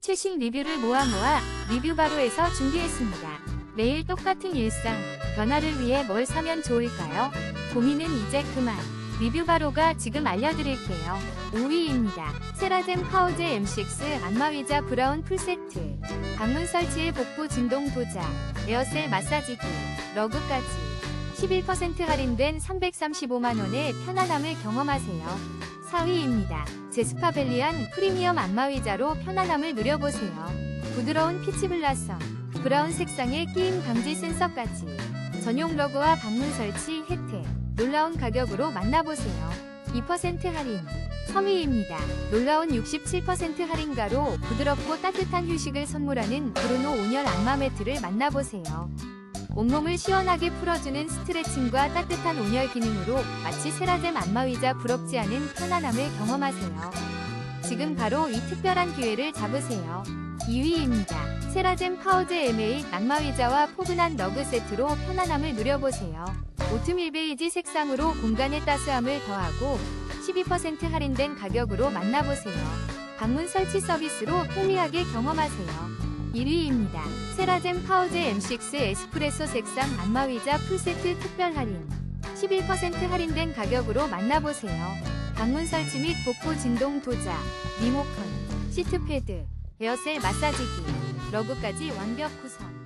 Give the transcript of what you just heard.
최신 리뷰를 모아 모아 리뷰 바로에서 준비했습니다. 매일 똑같은 일상, 변화를 위해 뭘 사면 좋을까요? 고민은 이제 그만. 리뷰 바로가 지금 알려드릴게요. 5위입니다. 세라젬 파우제 M6 안마의자 브라운 풀세트. 방문 설치에 복부 진동 도자, 에어셀 마사지기, 러그까지. 11% 할인된 335만원의 편안함을 경험하세요. 4위입니다. 제스파벨리안 프리미엄 안마의자로 편안함을 누려보세요. 부드러운 피치 블라썸, 브라운 색상의 끼임 방지 센서까지. 전용 러그와 방문 설치 혜택. 놀라운 가격으로 만나보세요. 2% 할인. 3위입니다. 놀라운 67% 할인가로 부드럽고 따뜻한 휴식을 선물하는 브루노 온열 안마 매트를 만나보세요. 온몸을 시원하게 풀어주는 스트레칭과 따뜻한 온열 기능으로 마치 세라젬 안마의자 부럽지 않은 편안함을 경험하세요. 지금 바로 이 특별한 기회를 잡으세요. 2위입니다. 세라젬 파우제 MA 안마의자와 포근한 러그 세트로 편안함을 누려보세요. 오트밀 베이지 색상으로 공간의 따스함을 더하고 12% 할인된 가격으로 만나보세요. 방문 설치 서비스로 편리하게 경험하세요. 1위입니다. 세라젬 파우제 M6 에스프레소 색상 안마의자 풀세트 특별 할인. 11% 할인된 가격으로 만나보세요. 방문 설치 및 복부 진동 도자, 리모컨, 시트패드, 에어셀 마사지기, 러그까지 완벽 구성.